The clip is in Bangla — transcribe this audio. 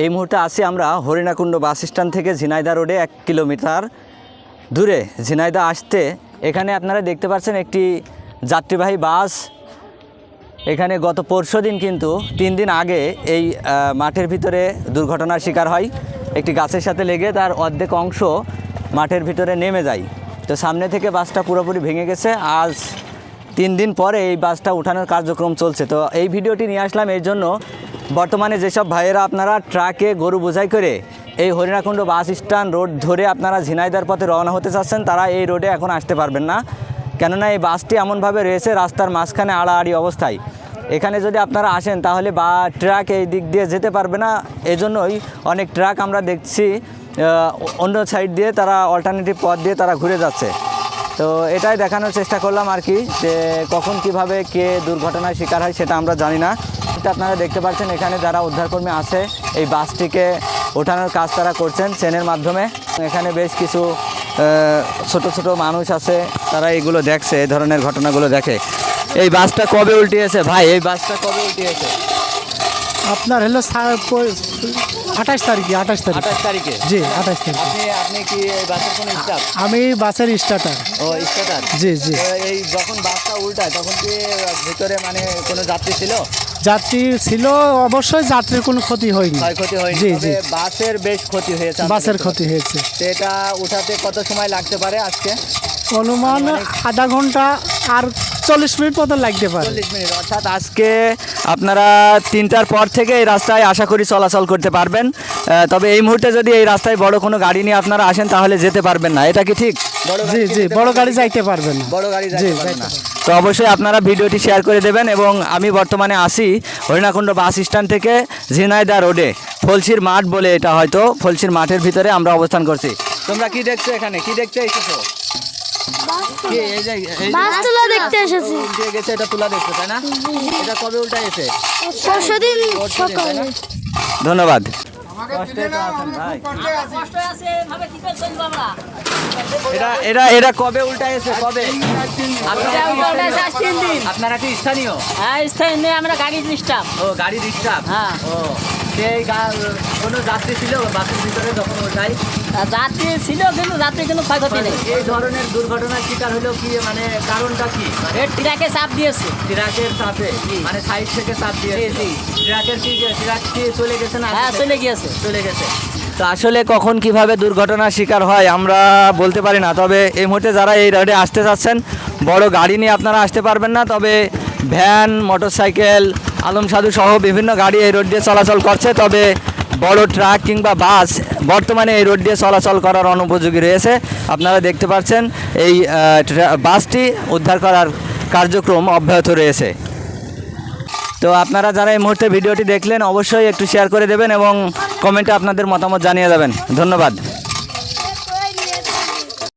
এই মুহূর্তে আছি আমরা হরিণাকুণ্ড বাস স্ট্যান্ড থেকে ঝিনাইদা রোডে এক কিলোমিটার দূরে। ঝিনাইদা আসতে এখানে আপনারা দেখতে পাচ্ছেন একটি যাত্রীবাহী বাস। এখানে গত পরশু দিন কিন্তু তিন দিন আগে এই মাঠের ভিতরে দুর্ঘটনার শিকার হয়। একটি গাছের সাথে লেগে তার অর্ধেক অংশ মাঠের ভিতরে নেমে যায়। তো সামনে থেকে বাসটা পুরোপুরি ভেঙে গেছে। আজ তিন দিন পরে এই বাসটা উঠানোর কার্যক্রম চলছে। তো এই ভিডিওটি নিয়ে আসলাম এই জন্য বর্তমানে যেসব ভাইয়েরা আপনারা ট্রাকে গরু বোঝাই করে এই হরিণাকুণ্ড বাস স্ট্যান্ড রোড ধরে আপনারা ঝিনাইদার পথে রওনা হতে চাচ্ছেন, তারা এই রোডে এখন আসতে পারবেন না। কেননা এই বাসটি এমনভাবে রয়েছে, রাস্তার মাঝখানে আড়াআড়ি অবস্থায়। এখানে যদি আপনারা আসেন, তাহলে বা ট্রাক এই দিক দিয়ে যেতে পারবে না। এজন্যই অনেক ট্রাক আমরা দেখছি অন্য সাইড দিয়ে তারা অল্টারনেটিভ পথ দিয়ে তারা ঘুরে যাচ্ছে। তো এটাই দেখানোর চেষ্টা করলাম আর কি, যে কখন কীভাবে কে দুর্ঘটনার শিকার হয় সেটা আমরা জানি না। আপনারা দেখতে পাচ্ছেন এখানে যারা উদ্ধারকর্মী আছে এই বাসটিকে ওঠানোর কাজ তারা করছেন চেনের মাধ্যমে। এখানে বেশ কিছু ছোট ছোট মানুষ আছে তারা এইগুলো দেখছে এই ধরনের ঘটনাগুলো দেখে। এই বাসটা কবে উল্টিয়েছে? ভাই এই বাসটা কবে উল্টিয়েছে? আপনার হলো আঠাশ তারিখে আঠাশ তারিখ। আঠাশ তারিখে? জি আঠাশ তারিখ। আপনি আপনি কি বাসের কোনো স্টাফ? আমি বাসের স্টার্টার। ও স্টার্টার? জি জি। এই যখন বাসটা উল্টায় তখন কি ভিতরে মানে কোনো যাত্রী ছিল? যাত্রী ছিল অবশ্যই যাত্রীর কোনো ক্ষতি হয়নি। ক্ষয়ক্ষতি হয়নি জি, তবে জি। বাসের বেশ ক্ষতি হয়েছে আমরা বাসের দেখতে ক্ষতি হয়েছে। পাচ্ছি। তো এটা উঠাতে কত সময় লাগতে পারে আজকে? অনুমান আধা ঘণ্টা আর চল্লিশ মিনিট মতো লাগতে পারে। চল্লিশ মিনিট অর্থাৎ আজকে আপনারা তিনটার পর থেকে এই রাস্তায় আশা করি চলাচল করতে পারবেন। আহ, তবে এই মুহূর্তে যদি এই রাস্তায় বড় কোনো গাড়ি নিয়ে আপনারা আসেন তাহলে যেতে পারবেন না। এটা কি ঠিক? জি জি বড় গাড়ি যাইতে পারবে না। বড় গাড়ি যাইতে পারবে না। তো অবশ্যই আপনারা ভিডিওটি শেয়ার করে দেবেন এবং আমি বর্তমানে আসি হরিণাকুণ্ড বাস স্ট্যান্ড থেকে ঝিনাইদা রোডে ফলসির মাঠ বলে এটা হয়তো ফলসির মাঠের ভিতরে আমরা অবস্থান করছি। তোমরা কি দেখছ এখানে? কি দেখতে এসেছ? ধন্যবাদ। এটা এটা এটা কবে উল্টা গেছে কবে আপনারা কি- আপনারা কি স্থানীয়? হ্যাঁ স্থানীয় আমরা গাড়ি ডিস্টার্ব ও গাড়ি ডিস্টার্ব হ্যাঁ। ও। সেই গা- কোনো যাত্রী ছিল বাসের ভিতরে যখন ওঠাই যাত্রী ছিল কিন্তু যাত্রী ক্ষয়ক্ষতি নেই। এই ধরনের দুর্ঘটনার শিকার হলো কি মানে কারণটা কি? মানে ট্রাকে চাপ দিয়েছে। ট্রাকের চাপে মানে সাইড থেকে চাপ দিয়ে ট্রাকের কি ট্রাক কি চলে গেছে না হ্যাঁ চলে গিয়েছে। চলে গেছে। তো আসলে কখন কীভাবে দুর্ঘটনার শিকার হয় আমরা বলতে পারি না। তবে এই মুহূর্তে যারা এই রোডে আসতে চাচ্ছেন বড় গাড়ি নিয়ে আপনারা আসতে পারবেন না। তবে ভ্যান মোটরসাইকেল আলম সাধু সহ বিভিন্ন গাড়ি এই রোড দিয়ে চলাচল করছে, তবে বড় ট্রাক কিংবা বাস বর্তমানে এই রোড দিয়ে চলাচল করার অনুপযোগী রয়েছে। আপনারা দেখতে পাচ্ছেন, এই বাসটি উদ্ধার করার কার্যক্রম অব্যাহত রয়েছে। তো আপনারা যারা এই মুহূর্তে ভিডিওটি দেখলেন, অবশ্যই একটু শেয়ার করে দেবেন এবং কমেন্টে আপনাদের মতামত জানিয়ে দেবেন। ধন্যবাদ।